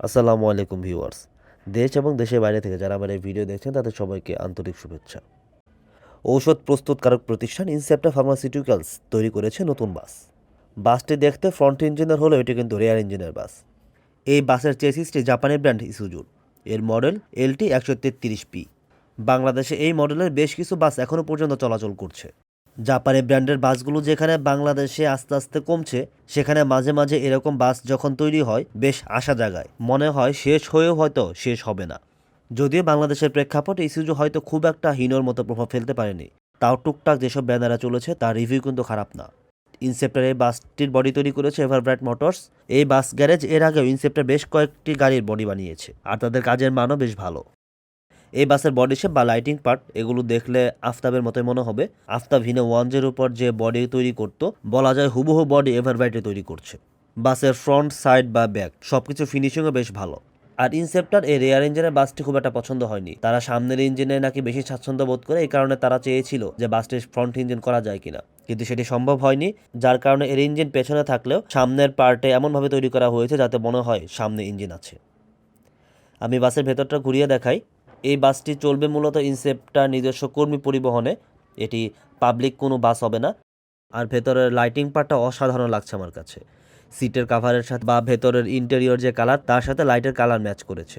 আসসালামু আলাইকুম ভিউয়ার্স। দেশ এবং দেশের বাইরে থেকে যারা আমার এই ভিডিও দেখছেন, তাদের সবাইকে আন্তরিক শুভেচ্ছা। ঔষধ প্রস্তুতকারক প্রতিষ্ঠান ইনসেপ্টা ফার্মাসিউটিক্যালস তৈরি করেছে নতুন বাস। বাসটি দেখতে ফ্রন্ট ইঞ্জিনের হলেও এটি কিন্তু রেয়ার ইঞ্জিনের বাস। এই বাসের চেসিসটি জাপানি ব্র্যান্ড ইসুজুর। এর মডেল এলটি একশো তেত্রিশ পি। বাংলাদেশে এই মডেলের বেশ কিছু বাস এখনও পর্যন্ত চলাচল করছে। জাপানি ব্র্যান্ডের বাসগুলো যেখানে বাংলাদেশে আস্তে আস্তে কমছে, সেখানে মাঝে মাঝে এরকম বাস যখন তৈরি হয়, বেশ আশা জাগায়। মনে হয় শেষ হয়েও হয়তো শেষ হবে না। যদিও বাংলাদেশের প্রেক্ষাপটে ইসুজু হয়তো খুব একটা হীনর মতো প্রভাব ফেলতে পারেনি। তাও টুকটাক যেসব ব্যানারা চলেছে, তার রিভিউ কিন্তু খারাপ না। ইনসেপ্টার এই বাসটির বডি তৈরি করেছে এভারব্রাইট মোটরস এই বাস গ্যারেজ এর আগেও ইনসেপ্টার বেশ কয়েকটি গাড়ির বডি বানিয়েছে, আর তাদের কাজের মানও বেশ ভালো। এই বাসের বডি শেপ বা লাইটিং পার্ট এগুলো দেখলে আফতাবের মতোই মনে হবে। আফতাব হিনে ওয়ানজের উপর যে বডি তৈরি করত, বলা যায় হুবহু বডি এভারব্রাইটে তৈরি করছে। বাসের ফ্রন্ট সাইড বা ব্যাক সবকিছু ফিনিশিংও বেশ ভালো। আর ইনসেপ্টার এই রেয়ার ইঞ্জিনের বাসটি খুব একটা পছন্দ হয়নি। তারা সামনের ইঞ্জিনে নাকি বেশি স্বাচ্ছন্দ্য বোধ করে, এই কারণে তারা চেয়েছিল যে বাসটির ফ্রন্ট ইঞ্জিন করা যায় কিনা। কিন্তু সেটি সম্ভব হয়নি, যার কারণে এর ইঞ্জিন পেছনে থাকলেও সামনের পার্টে এমনভাবে তৈরি করা হয়েছে যাতে মনে হয় সামনে ইঞ্জিন আছে। আমি বাসের ভেতরটা ঘুরিয়ে দেখাই। এই বাসটি চলবে মূলত ইনসেপ্টার নিজস্ব কর্মী পরিবহনে। এটি পাবলিক কোনো বাস হবে না। আর ভেতরের লাইটিং পার্টটা অসাধারণ লাগছে আমার কাছে। সিটের কাভারের সাথে বা ভেতরের ইন্টেরিয়র যে কালার তার সাথে লাইটের কালার ম্যাচ করেছে।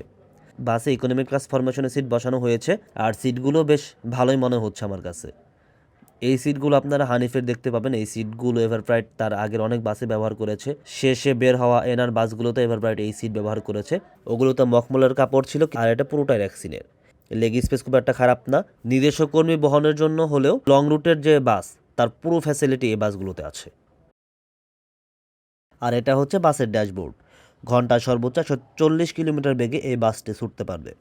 বাসে ইকোনমিক ক্লাস ফরমেশনে সিট বসানো হয়েছে। আর সিটগুলো বেশ ভালোই মনে হচ্ছে আমার কাছে। এই সিটগুলো আপনারা হানিফের দেখতে পাবেন। এই সিটগুলো এভারপ্রাইট তার আগের অনেক বাসে ব্যবহার করেছে। শেষে বের হওয়া এনার বাসগুলোতে এভারপ্রাইট এই সিট ব্যবহার করেছে। ওগুলোতে মখমলের কাপড় ছিল আর এটা পুরোটাই র্যাক্সিনের লেগ স্পেস খুব একটা খারাপ না। নিজস্ব কর্মী বহনের জন্য হলেও লং রুটের যে বাস, তার পুরো ফ্যাসিলিটি এই বাসগুলোতে আছে। আর এটা হচ্ছে বাসের ড্যাশবোর্ড। ঘণ্টা সর্বোচ্চ চল্লিশ কিলোমিটার বেগে এই বাসটি ছুটতে পারবে।